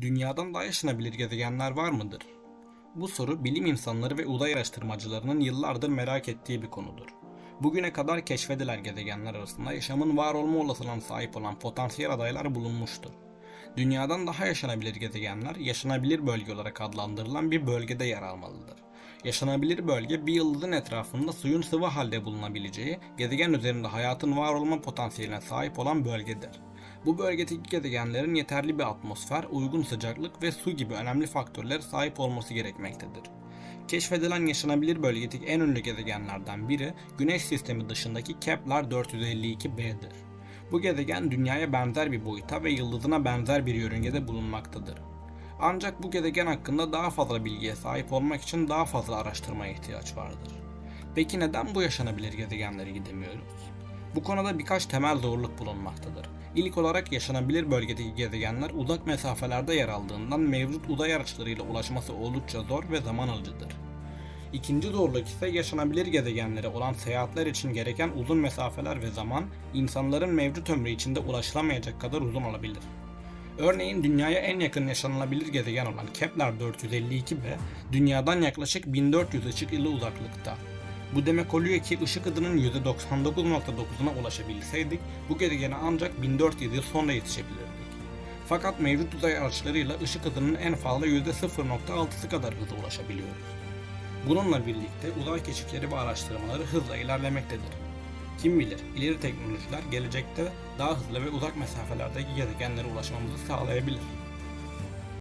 Dünyadan daha yaşanabilir gezegenler var mıdır? Bu soru bilim insanları ve uzay araştırmacılarının yıllardır merak ettiği bir konudur. Bugüne kadar keşfedilen gezegenler arasında yaşamın var olma olasılığına sahip olan potansiyel adaylar bulunmuştur. Dünyadan daha yaşanabilir gezegenler, yaşanabilir bölge olarak adlandırılan bir bölgede yer almalıdır. Yaşanabilir bölge bir yıldızın etrafında suyun sıvı halde bulunabileceği, gezegen üzerinde hayatın var olma potansiyeline sahip olan bölgedir. Bu bölgedeki gezegenlerin yeterli bir atmosfer, uygun sıcaklık ve su gibi önemli faktörlere sahip olması gerekmektedir. Keşfedilen yaşanabilir bölgedeki en ünlü gezegenlerden biri Güneş sistemi dışındaki Kepler 452b'dir. Bu gezegen dünyaya benzer bir boyuta ve yıldızına benzer bir yörüngede bulunmaktadır. Ancak bu gezegen hakkında daha fazla bilgiye sahip olmak için daha fazla araştırmaya ihtiyaç vardır. Peki neden bu yaşanabilir gezegenlere gidemiyoruz? Bu konuda birkaç temel zorluk bulunmaktadır. İlk olarak yaşanabilir bölgedeki gezegenler uzak mesafelerde yer aldığından mevcut uzay araçlarıyla ulaşması oldukça zor ve zaman alıcıdır. İkinci zorluk ise yaşanabilir gezegenlere olan seyahatler için gereken uzun mesafeler ve zaman, insanların mevcut ömrü içinde ulaşılamayacak kadar uzun olabilir. Örneğin dünyaya en yakın yaşanılabilir gezegen olan Kepler 452b, dünyadan yaklaşık 1400 ışık yılı uzaklıkta. Bu demek oluyor ki ışık hızının %99.9'una ulaşabilseydik bu gezegene ancak 1400 yıl sonra yetişebilirdik. Fakat mevcut uzay araçlarıyla ışık hızının en fazla %0.6'sı kadar hıza ulaşabiliyoruz. Bununla birlikte uzay keşifleri ve araştırmaları hızla ilerlemektedir. Kim bilir ileri teknolojiler gelecekte daha hızlı ve uzak mesafelerdeki gezegenlere ulaşmamızı sağlayabilir.